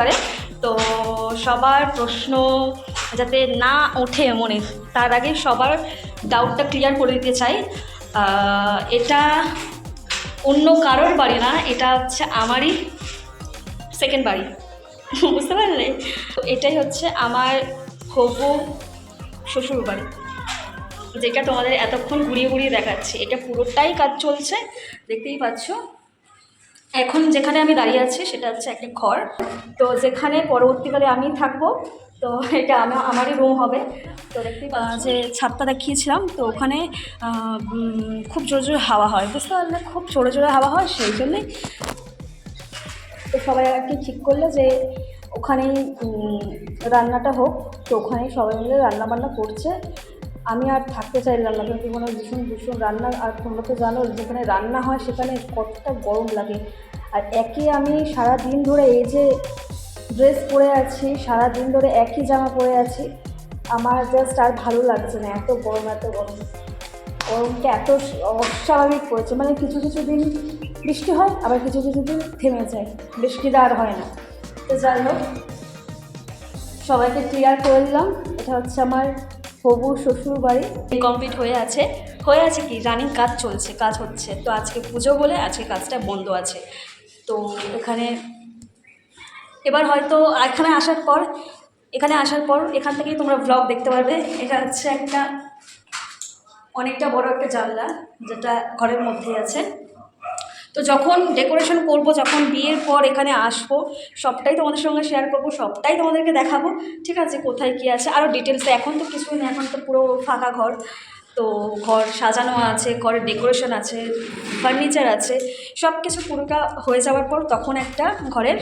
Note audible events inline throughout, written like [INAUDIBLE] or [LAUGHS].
পারে। তো সবার প্রশ্ন যাতে না ওঠে মনে, তার আগে সবার ডাউটটা ক্লিয়ার করে দিতে চাই। এটা অন্য কারোর বাড়ি না, এটা হচ্ছে আমারই সেকেন্ড বাড়ি। বুঝতে পারলে? তো এটাই হচ্ছে আমার হবু শ্বশুর বাড়ি, যেটা তোমাদের এতক্ষণ ঘুরিয়ে ঘুরিয়ে দেখাচ্ছি। এটা পুরোটাই কাজ চলছে, দেখতেই পাচ্ছ। এখন যেখানে আমি দাঁড়িয়ে আছি সেটা হচ্ছে একটা ঘর। তো যেখানে পরবর্তীকালে আমি থাকব, তো এটা আমার আমারই রুম হবে। তো দেখতেই পা- যে ছাদটা দেখিয়েছিলাম, তো ওখানে খুব জোরে জোরে হাওয়া হয়। বুঝতে পারলে খুব জোরে জোরে হাওয়া হয়, সেই জন্যই। তো সবাই আর কি ঠিক করল যে ওখানেই রান্নাটা হোক। তো ওখানেই সবাই মিলে রান্না বান্না করছে। আমি আর থাকতে চাইলাম না কিন্তু কোনো ভীষণ ভীষণ রান্না, আর তোমরা তো জানো, যেখানে রান্না হয় সেখানে কতটা গরম লাগে। আর একে আমি সারা দিন ধরে এই যে ড্রেস পরে আছি সারা দিন ধরে একই জামা পরে আছি, আমার জাস্ট আর ভালো লাগছে না, এত গরম এত গরম। গরমটা এত অস্বাভাবিক পড়েছে মানে কিছু কিছু দিন বৃষ্টি হয়, আবার কিছু কিছু দিন থেমে যায় বৃষ্টিটা আর হয় না। তো যাই হোক, সবাইকে ক্লিয়ার করে দিলাম, এটা হচ্ছে আমার হবু শ্বশুর বাড়ি কমপ্লিট হয়ে আছে। হয়ে আছে কি? রানিং কাজ চলছে, কাজ হচ্ছে। তো আজকে পুজো বলে আজকে কাজটা বন্ধ আছে। তো এখানে এবার হয়তো এখানে আসার পর, এখানে আসার পর এখান থেকেই তোমরা ব্লগ দেখতে পারবে। এটা হচ্ছে একটা অনেকটা বড় একটা জানলা, যেটা ঘরের মধ্যে আছে। তো যখন ডেকোরেশন করব, যখন বিয়ের পর এখানে আসব, সবটাই তোমাদের সঙ্গে শেয়ার করব, সবটাই তোমাদেরকে দেখাবো, ঠিক আছে? কোথায় কী আছে? আরও ডিটেলসে এখন তো কিছুই নেই এখন তো পুরো ফাঁকা ঘর। তো ঘর সাজানো আছে, ঘরের ডেকোরেশন আছে ফার্নিচার আছে সব কিছু পুরোটা হয়ে যাওয়ার পর তখন একটা ঘরের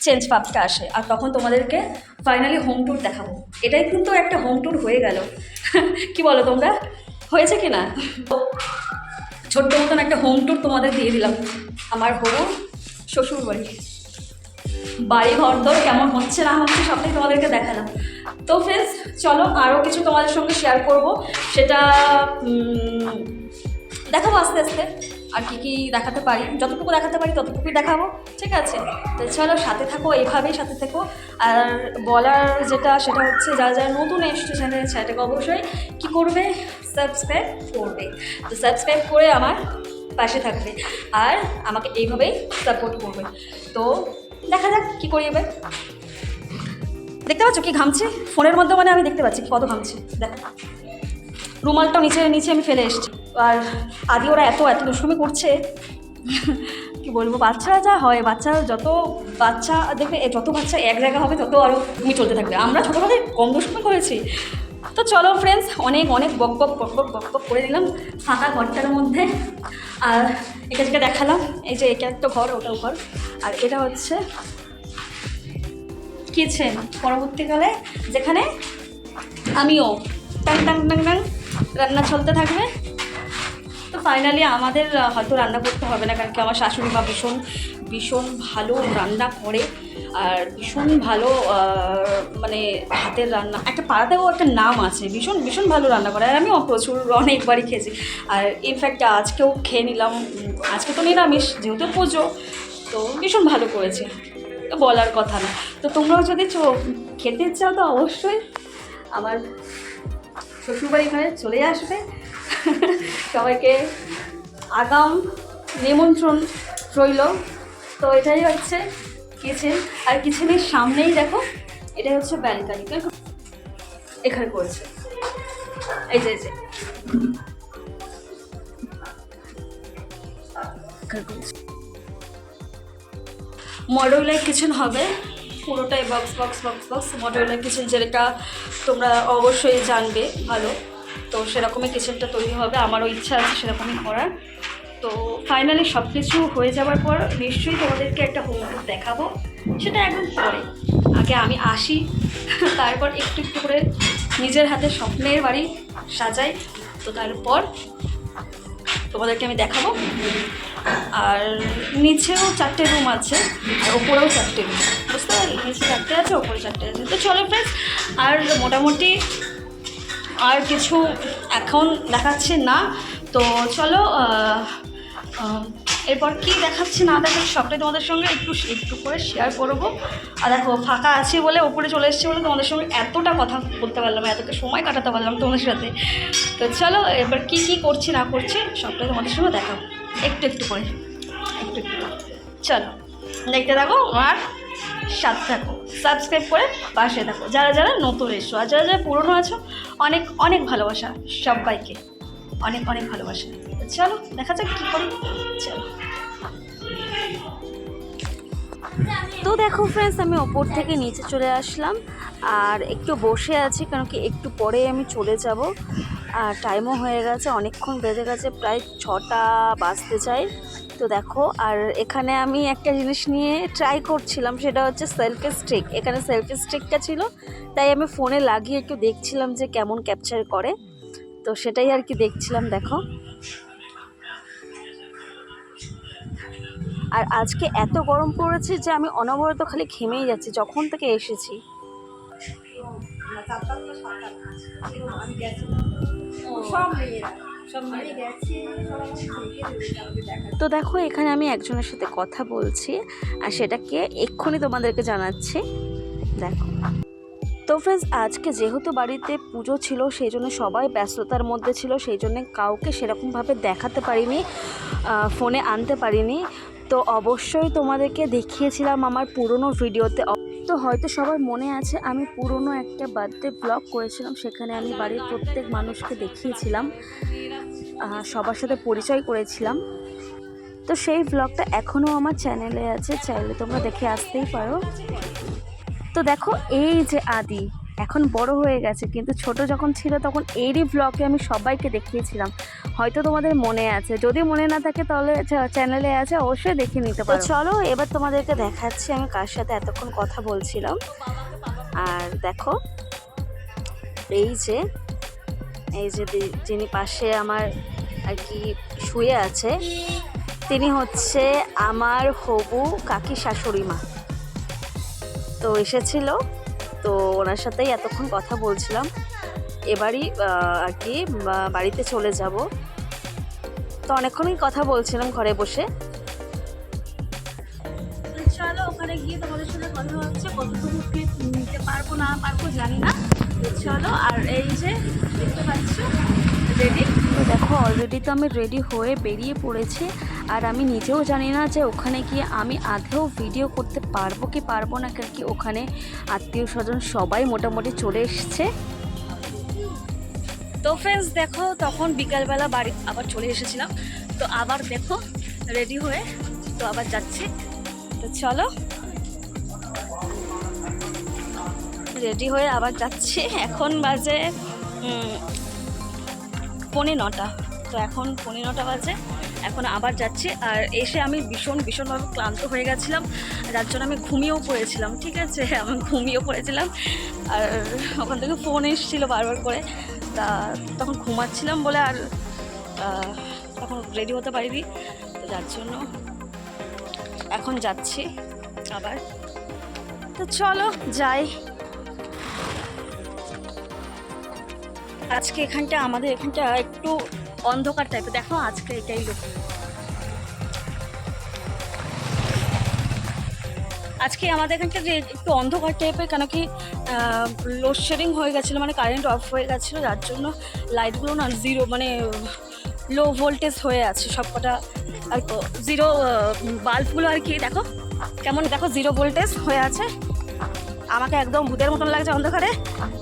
চেঞ্জ পাপটা আসে। আর তখন তোমাদেরকে ফাইনালি হোম ট্যুর দেখাবো। এটাই কিন্তু একটা হোম ট্যুর হয়ে গেল। [LAUGHS] কি বলো তোমরা? হয়েছে কি না? ছোট্ট মতন একটা হোম ট্যুর তোমাদের দিয়ে দিলাম। আমার হবু শ্বশুর বাড়ি বাড়ি ঘর দর কেমন হচ্ছে না হচ্ছে সবটাই তোমাদেরকে দেখালাম। তো ফ্রেন্ডস চলো আরও কিছু তোমাদের সঙ্গে শেয়ার করব। সেটা দেখাবো আস্তে আস্তে। আর কি কি দেখাতে পারি? যতটুকু দেখাতে পারি, ততটুকুই দেখাবো। ঠিক আছে? তো চলো, সাথে থাকো, এইভাবেই সাথে থেকো। আর বলার যেটা, সেটা হচ্ছে, যারা যারা নতুন এসছে চ্যানেল সেটাকে অবশ্যই কী করবে? সাবস্ক্রাইব করবে। তো সাবস্ক্রাইব করে আমার পাশে থাকবে। আর আমাকে এইভাবেই সাপোর্ট করবে। তো দেখা যাক কী করি এবার। দেখতে পাচ্ছ কি ঘামছে? ফোনের মধ্যে মানে আমি দেখতে পাচ্ছি, কত ঘামছে। দেখো। রুমালটাও নিচে নিচে আমি ফেলে এসেছি। আর আদি ওরা এত এত দুষ্টুমি করছে। কি বলব, বাচ্চারা যা হয়, বাচ্চারা যত বাচ্চা, দেখবে যত বাচ্চা এক জায়গা হবে, তত আরও তুমি চলতে থাকবে। আমরা ছোটোবেলায় কম দুষ্টুমি করেছি। তো চলো ফ্রেন্ডস অনেক অনেক বক বক বক বক বক বক করে দিলাম ফাঁকা ঘরটার মধ্যে। আর এটা যেটা দেখালাম। এই যে এটা একটা ঘর, ওটাও ঘর। আর এটা হচ্ছে কিচেন পরবর্তীকালে যেখানে আমিও। টাং টাং টাং টাং। রান্না চলতে থাকবে। তো ফাইনালি আমাদের হয়তো রান্না করতে হবে না, কারণ কি আমার শাশুড়ি মা ভীষণ ভীষণ ভালো রান্না করে আর ভীষণ ভালো মানে হাতের রান্না। একটা পাড়াতেও একটা নাম আছে, ভীষণ ভীষণ ভালো রান্না করে। আর আমিও প্রচুর অনেকবারই খেয়েছি। আর ইনফ্যাক্ট আজকেও খেয়ে নিলাম আজকে তো নিরামিষ, যেহেতু পুজো, তো ভীষণ ভালো করেছে। বলার কথা না। তো তোমরাও যদি খেতে চাও তো অবশ্যই আমার শ্বশুরবাড়ি ঘরে চলে আসবে। সবাইকে আগাম, নিমন্ত্রণ রইল। তো এটাই হচ্ছে কিচেন। আর কিচেনের সামনেই দেখো, এটাই হচ্ছে ব্যালকানি। এখানে করেছে। এই যে এই যে। মডেলার কিচেন হবে। পুরোটাই box box box box modular kitchen যেটা তোমরা অবশ্যই জানবে, ভালো। তো সেরকমই কিচেনটা তৈরি হবে, আমারও ইচ্ছা আছে সেরকমই করার। তো ফাইনালি সব কিছু হয়ে যাওয়ার পর নিশ্চয়ই তোমাদেরকে একটা হোম টুর দেখাবো, সেটা একদম পরে। আগে আমি আসি, [LAUGHS] তারপর একটু একটু করে নিজের হাতে স্বপ্নের বাড়ি সাজাই, তো তারপর তোমাদেরকে আমি দেখাবো। আর নিচেও চারটে রুম আছে, আর ওপরেও চারটে রুম বুঝতে পারলি? নিচে চারটে আছে, ওপরে চারটে আছে। তো চলো ফ্রেন্ডস আর মোটামুটি আর কিছু এখন দেখাচ্ছে না। তো চলো এরপর কি দেখাচ্ছি না দেখাচ্ছি সবটাই তোমাদের সঙ্গে একটু একটু করে শেয়ার করব। আর দেখো, ফাঁকা আছি বলে ওপরে চলে এসেছি বলে তোমাদের সঙ্গে এতটা কথা বলতে পারলাম এতটা সময় কাটাতে পারলাম তোমাদের সাথে। তো চলো এবার কি কি করছি, না করছি সবটাই তোমাদের সঙ্গে দেখাবো। একটু একটু করে। একটু একটু। চলো, দেখতে থাকো আর সাথে থাকো। সাবস্ক্রাইব করে পাশে থাকো। যারা যারা নতুন এসো আর যারা যারা পুরনো আছো, অনেক অনেক ভালোবাসা সবাইকে। অনেক অনেক ভালোবাসা। চলো, দেখা যাক কী করি। চলো। তো দেখো ফ্রেন্ডস আমি ওপর থেকে নিচে চলে আসলাম। আর একটু বসে আছি কারণ কি একটু পরে আমি চলে যাব। আর টাইমও হয়ে গেছে, অনেকক্ষণ বেজে গেছে, প্রায় ছটা বাজতে চাই। তো দেখো, আর এখানে আমি একটা জিনিস নিয়ে ট্রাই করছিলাম, সেটা হচ্ছে সেলফি স্টিক এখানে সেলফি স্টিকটা ছিল, তাই আমি ফোনে লাগিয়ে একটু দেখছিলাম যে কেমন ক্যাপচার করে। তো সেটাই আর কি দেখছিলাম, দেখো। আর আজকে এত গরম পড়েছে যে আমি অনবরত খালি ঘেমেই যাচ্ছি যখন থেকে এসেছি। তো দেখো এখানে আমি একজনের সাথে কথা বলছি আর সেটাকে এক্ষুনি তোমাদেরকে জানাচ্ছি। দেখো। তো ফ্রেন্ডস আজকে যেহেতু বাড়িতে পুজো ছিল সেই জন্য সবাই ব্যস্ততার মধ্যে ছিল সেই জন্য কাউকে সেরকমভাবে দেখাতে পারিনি ফোনে আনতে পারিনি। তো অবশ্যই তোমাদেরকে দেখিয়েছিলাম আমার পুরনো ভিডিওতে। তো হয়তো সবার মনে আছে, আমি পুরনো একটা বার্থডে ব্লগ করেছিলাম, সেখানে আমি বাড়ির প্রত্যেক মানুষকে দেখিয়েছিলাম সবার সাথে পরিচয় করেছিলাম। তো সেই ব্লগটা এখনও আমার চ্যানেলে আছে, চাইলে তোমরা দেখে আসতেই পারো। তো দেখো, এই যে আদি এখন বড় হয়ে গেছে কিন্তু ছোট যখন ছিল তখন এরই ব্লগে আমি সবাইকে দেখিয়েছিলাম। হয়তো তোমাদের মনে আছে যদি মনে না থাকে তাহলে চ্যানেলে আছে অবশ্যই দেখে নিতে পারো। চলো এবার তোমাদেরকে দেখাচ্ছি আমি কার সাথে এতক্ষণ কথা বলছিলাম। আর দেখো এই যে এই যে যিনি পাশে আমার আর কি শুয়ে আছে তিনি হচ্ছে আমার হবু কাকি শাশুড়ি মা। তো এসেছিল তো ওনার সাথেই এতক্ষণ কথা বলছিলাম। এবারই আর কি বাড়িতে চলে যাব। তো অনেকক্ষণই কথা বলছিলাম ঘরে বসে। চলো ওখানে গিয়ে তোমাদের সাথে কথা হচ্ছে। কতটুকু ক্লিপ নিতে পারব না পারব জানি না। চলো আর এই যে দেখতে পাচ্ছ রেডি দেখো অলরেডি তো আমি রেডি হয়ে বেরিয়ে পড়েছি। আর আমি নিজেও জানি না যে ওখানে গিয়ে আমি আধেও ভিডিও করতে পারব কি পারব না, কারণ কি ওখানে আত্মীয় স্বজন সবাই মোটামুটি চলে এসছে। তো ফ্রেন্ডস দেখো, তখন বিকালবেলা বাড়ি আবার চলে এসেছিলাম। তো আবার দেখো রেডি হয়ে তো আবার যাচ্ছি। তো চলো। রেডি হয়ে আবার যাচ্ছি। এখন বাজে পৌনে নটা। তো এখন পৌনে নটা বাজে। এখন আবার যাচ্ছি। আর এসে আমি ভীষণ, ভীষণভাবে ক্লান্ত হয়ে গেছিলাম। যার জন্য আমি ঘুমিয়েও পড়েছিলাম, ঠিক আছে? [LAUGHS] আমি ঘুমিয়েও পড়েছিলাম। আর ওখান থেকে ফোন এসেছিল বারবার করে। তা তখন ঘুমাচ্ছিলাম বলে আর তখন রেডি হতে পারিনি। তো যার জন্য এখন যাচ্ছি আবার। তো চলো, যাই। আজকে এখানটা, আমাদের এখানটা একটু অন্ধকার টাইপের দেখো, আজকে এটাই লোক আজকে আমাদের এখানটা যে একটু অন্ধকার টাইপের কেন কি লোডশেডিং হয়ে গেছিল মানে কারেন্ট অফ হয়ে গেছিল, যার জন্য লাইটগুলো না জিরো মানে লো ভোল্টেজ হয়ে আছে সবকটা। আর জিরো বাল্বগুলো আর কি, দেখো, কেমন, দেখো জিরো ভোল্টেজ হয়ে আছে। আমাকে একদম ভূতের মতন লাগছে অন্ধকারে,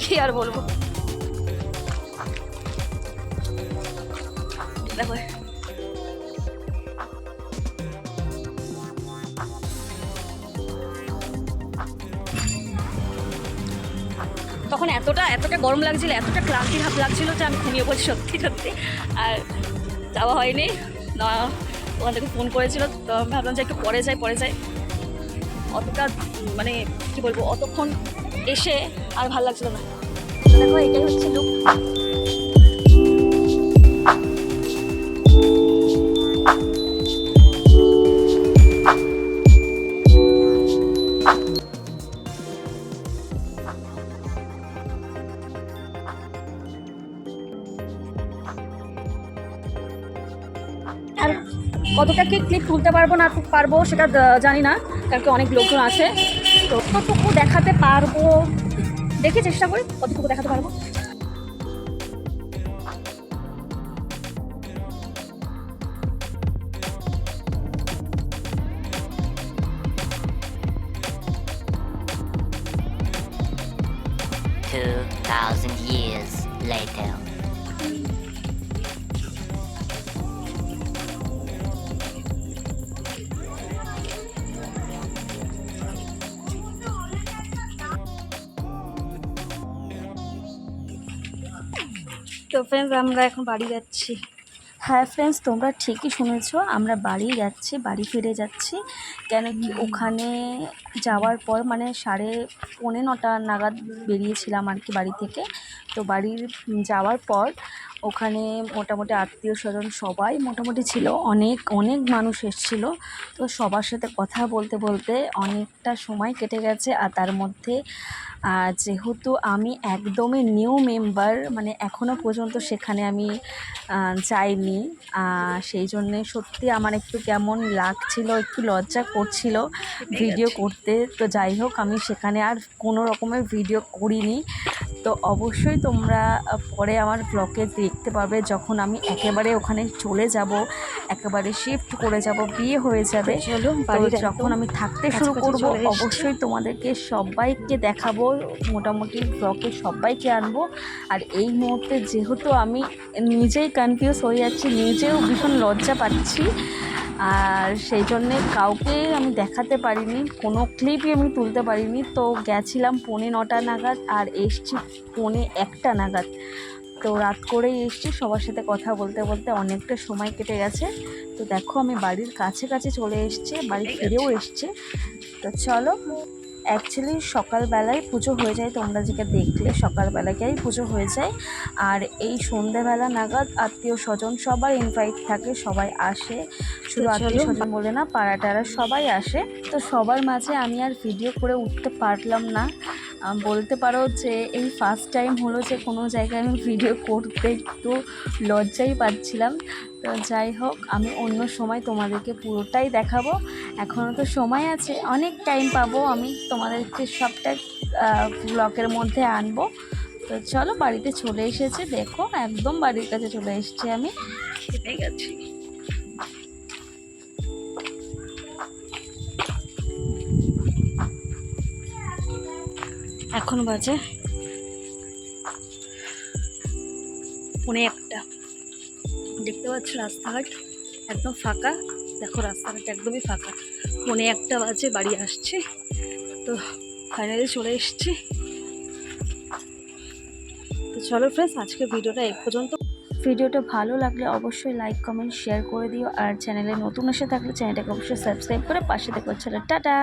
কি আর বলব? দেখো। তখন এতটা এতটা গরম লাগছিল, এতটা ক্লান্তি ভাব লাগছিল যে আমি ঘুমিয়ে পড়ছি সত্যি সত্যি। আর যাওয়া হয়নি। ওখান থেকে ফোন করেছিল, তো ভাবলাম যে একটু পরে যাই পরে যাই। অতটা মানে কি বলব, অতক্ষণ এসে আর ভালো লাগছিল না। দেখো, এটাই হচ্ছে লুক কতটা কি ক্লিপ তুলতে পারব না, পারব সেটা জানি না, কারণ কি অনেক লোকজন আছে। তো কতটুকু দেখাতে পারব? দেখে চেষ্টা করি, কতটুকু দেখাতে পারব? তো ফ্রেন্ডস আমরা এখন বাড়ি যাচ্ছি। হ্যাঁ ফ্রেন্ডস তোমরা ঠিকই শুনেছ আমরা বাড়ি যাচ্ছি বাড়ি ফিরে যাচ্ছি। কেন কি ওখানে যাওয়ার পর মানে সাড়ে পৌনে নটা নাগাদ বেরিয়েছিলাম আর কি বাড়ি থেকে। তো বাড়ির যাওয়ার পর ওখানে মোটামুটি আত্মীয় স্বজন সবাই মোটামুটি ছিল। অনেক অনেক মানুষ এসেছিল। তো সবার সাথে কথা বলতে বলতে অনেকটা সময় কেটে গেছে আর তার মধ্যে যেহেতু আমি একদমই নিউ মেম্বার মানে এখনও পর্যন্ত সেখানে আমি যাইনি। সেই জন্যে সত্যি আমার একটু কেমন লাগছিল একটু লজ্জা করছিল ভিডিও করতে। তো যাই হোক আমি সেখানে আর কোনো রকমের ভিডিও করিনি। তো অবশ্যই তোমরা পরে আমার ব্লগে দেখতে পাবে যখন আমি একেবারে ওখানে চলে যাব একেবারে শিফট করে যাব বিয়ে হয়ে যাবে। যখন আমি থাকতে শুরু করব অবশ্যই তোমাদেরকে সবাইকে দেখাবো মোটামুটি ব্লগে সবাইকে আনব। আর এই মুহূর্তে যেহেতু আমি নিজেই কনফিউজ হয়ে যাচ্ছি নিজেও ভীষণ লজ্জা পাচ্ছি আর সেই জন্যে কাউকে আমি দেখাতে পারিনি কোনো ক্লিপই আমি তুলতে পারিনি। তো গেছিলাম পৌনে নটা নাগাদ আর এসছি পৌনে একটা নাগাদ। তো রাত করেই এসছি। সবার সাথে কথা বলতে বলতে অনেকটা সময় কেটে গেছে। তো দেখো আমি বাড়ির কাছে কাছে চলে এসছে বাড়ি ফিরেও এসছে। তো চলো অ্যাকচুয়ালি সকালবেলায় পুজো হয়ে যায় তোমরা যেটা দেখলে সকালবেলাকেই পুজো হয়ে যায়। আর এই সন্ধ্যাবেলা নাগাদ আত্মীয় স্বজন সবার ইনভাইট থাকে সবাই আসে। শুধু আত্মীয় স্বজন বলে না পাড়া টাড়া সবাই আসে। তো সবার মাঝে আমি আর ভিডিও করে উঠতে পারলাম না। বলতে পারো যে এই ফার্স্ট টাইম হলো যে কোনো জায়গায় আমি ভিডিও করতে একটু লজ্জাই পাচ্ছিলাম। তো যাই হোক, আমি অন্য সময় তোমাদেরকে পুরোটাই দেখাবো। এখনও তো সময় আছে, অনেক টাইম পাবো আমি তোমাদেরকে সবটা ব্লকের মধ্যে আনব। তো চলো বাড়িতে চলে এসেছে, দেখো একদম বাড়ির কাছে চলে এসেছি আমি। কেটে গেছি। এখন বাজে? পৌনে একটা। দেখতে পাচ্ছ রাস্তাঘাট একদম ফাঁকা। দেখো রাস্তাঘাট একদমই ফাঁকা। পৌনে একটা বাজে, বাড়ি আসছে। তো ফাইনালি চলে এসেছি। তো চলো ফ্রেন্ডস আজকে ভিডিওটা এই পর্যন্ত। ভিডিওটা ভালো লাগলে অবশ্যই লাইক কমেন্ট শেয়ার করে দিও। আর চ্যানেলে নতুন এসে থাকলে চ্যানেলটাকে অবশ্যই সাবস্ক্রাইব করে পাশে দেখো টাটা!